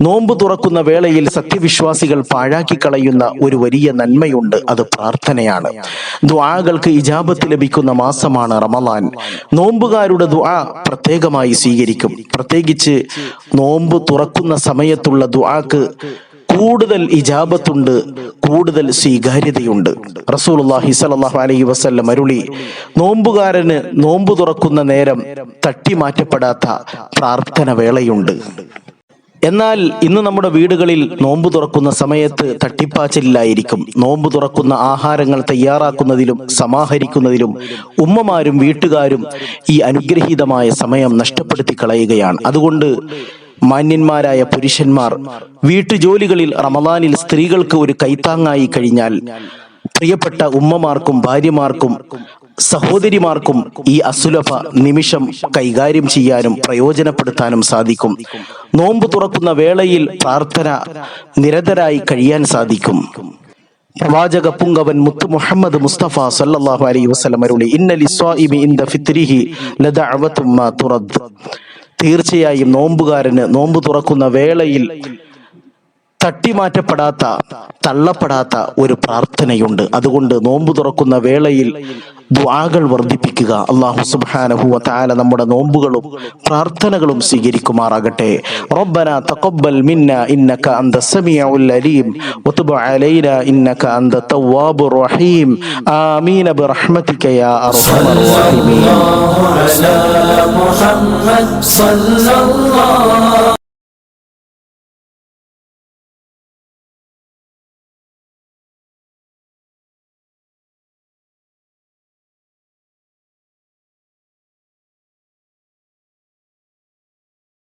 നോമ്പ് തുറക്കുന്ന വേളയിൽ സത്യവിശ്വാസികൾ പാഴാക്കി കളയുന്ന ഒരു വലിയ നന്മയുണ്ട്. അത് പ്രാർത്ഥനയാണ്. ദ്വാകൾക്ക് ഇജാബത്ത് ലഭിക്കുന്ന മാസമാണ് റമദാൻ. നോമ്പുകാരുടെ ദുആ പ്രത്യേകമായി സ്വീകരിക്കും. പ്രത്യേകിച്ച് നോമ്പ് തുറക്കുന്ന സമയത്തുള്ള ദ്വാക്ക് കൂടുതൽ ഇജാബത്തുണ്ട്. കൂടുതൽ സ്വീകാര്യതയുണ്ട്. റസൂലുള്ളാഹി സ്വല്ലല്ലാഹു അലൈഹി വസല്ലം അരുളി നോമ്പുകാരന് നോമ്പ് തുറക്കുന്ന നേരം തട്ടിമാറ്റപ്പെടാത്ത പ്രാർത്ഥന വേളയുണ്ട്. എന്നാൽ ഇന്ന് നമ്മുടെ വീടുകളിൽ നോമ്പ് തുറക്കുന്ന സമയത്ത് തട്ടിപ്പാച്ചിലായിരിക്കും. നോമ്പ് തുറക്കുന്ന ആഹാരങ്ങൾ തയ്യാറാക്കുന്നതിലും സമാഹരിക്കുന്നതിലും ഉമ്മമാരും വീട്ടുകാരും ഈ അനുഗ്രഹീതമായ സമയം നഷ്ടപ്പെടുത്തി കളയുകയാണ്. അതുകൊണ്ട് മാന്യന്മാരായ പുരുഷന്മാർ വീട്ടുജോലികളിൽ റമദാനിൽ സ്ത്രീകൾക്ക് ഒരു കൈത്താങ്ങായി കഴിഞ്ഞാൽ പ്രിയപ്പെട്ട ഉമ്മമാർക്കും ഭാര്യമാർക്കും സഹോദരിമാർക്കും ഈ അസുലഭ നിമിഷം കൈകാര്യം ചെയ്യാനും പ്രയോജനപ്പെടുത്താനും സാധിക്കും. നോമ്പ് തുറക്കുന്ന വേളയിൽ പ്രാർത്ഥന നിരതരായി കഴിയാൻ സാധിക്കും. പ്രവാചക പുങ്കവൻ മുത്ത് മുഹമ്മദ് മുസ്തഫ സല്ലല്ലാഹു അലൈഹി വസല്ലം അരുളി ഇന്നലി സ്വാഇമി ഇൻദ ഫിത്രിഹി ലദഅവതും മാ തുറദ് തീർച്ചയായും നോമ്പുകാരന് നോമ്പ് തുറക്കുന്ന വേളയിൽ തട്ടിമാറ്റപ്പെടാത്ത തള്ളപ്പെടാത്ത ഒരു പ്രാർത്ഥനയുണ്ട്. അതുകൊണ്ട് നോമ്പ് തുറക്കുന്ന വേളയിൽ ദുആകൾ വർദ്ധിപ്പിക്കുക. അള്ളാഹു സുബ്ഹാനഹു വതആല നമ്മുടെ നോമ്പുകളും പ്രാർത്ഥനകളും സ്വീകരിക്കുമാറാകട്ടെ. റബ്ബന തഖബ്ബൽ മിന്ന ഇന്നക അന്ത സമീഉൽ അലീം. വതുബ് അലൈന ഇന്നക അന്ത തവ്വാബുർ റഹീം. ആമീൻ ബിറഹ്മതിക യാ അർഹമർ റഹീമീൻ. മുഹമ്മദ് സ്വല്ലല്ലാഹു